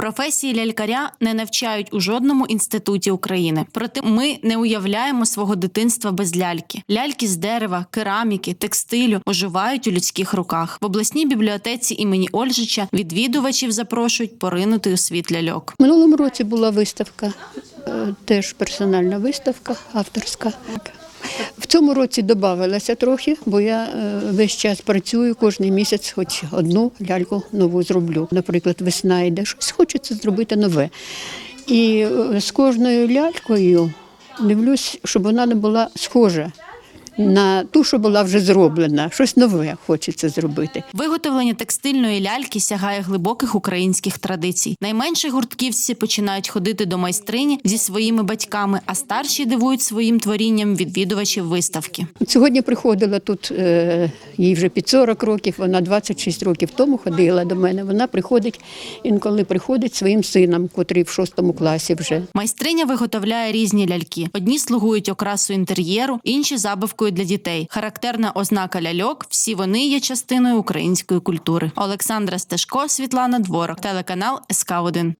Професії лялькаря не навчають у жодному інституті України. Проте ми не уявляємо свого дитинства без ляльки. Ляльки з дерева, кераміки, текстилю оживають у людських руках. В обласній бібліотеці імені Ольжича відвідувачів запрошують поринути у світ ляльок. Минулому році була виставка, е, теж персональна виставка, авторська. В цьому році додавалося трохи, бо я е, весь час працюю, кожен місяць хоч одну ляльку нову зроблю. Наприклад, весна йде, щось хочеться зробити нове. І е, з кожною лялькою дивлюсь, щоб вона не була схожа на ту, що була вже зроблена. Щось нове хочеться зробити. Виготовлення текстильної ляльки сягає глибоких українських традицій. Найменші гуртківці починають ходити до майстрині зі своїми батьками, а старші дивують своїм творінням відвідувачів виставки. Сьогодні приходила тут, е, їй вже під 40 років, вона 26 років тому ходила до мене. Вона приходить, інколи приходить своїм сином, котрий в шостому класі вже. Майстриня виготовляє різні ляльки. Одні слугують окрасою інтер'єру, інші забавкою для дітей. Характерна ознака ляльок. Всі вони є частиною української культури. Олександра Стежко, Світлана Дворок, телеканал СК 1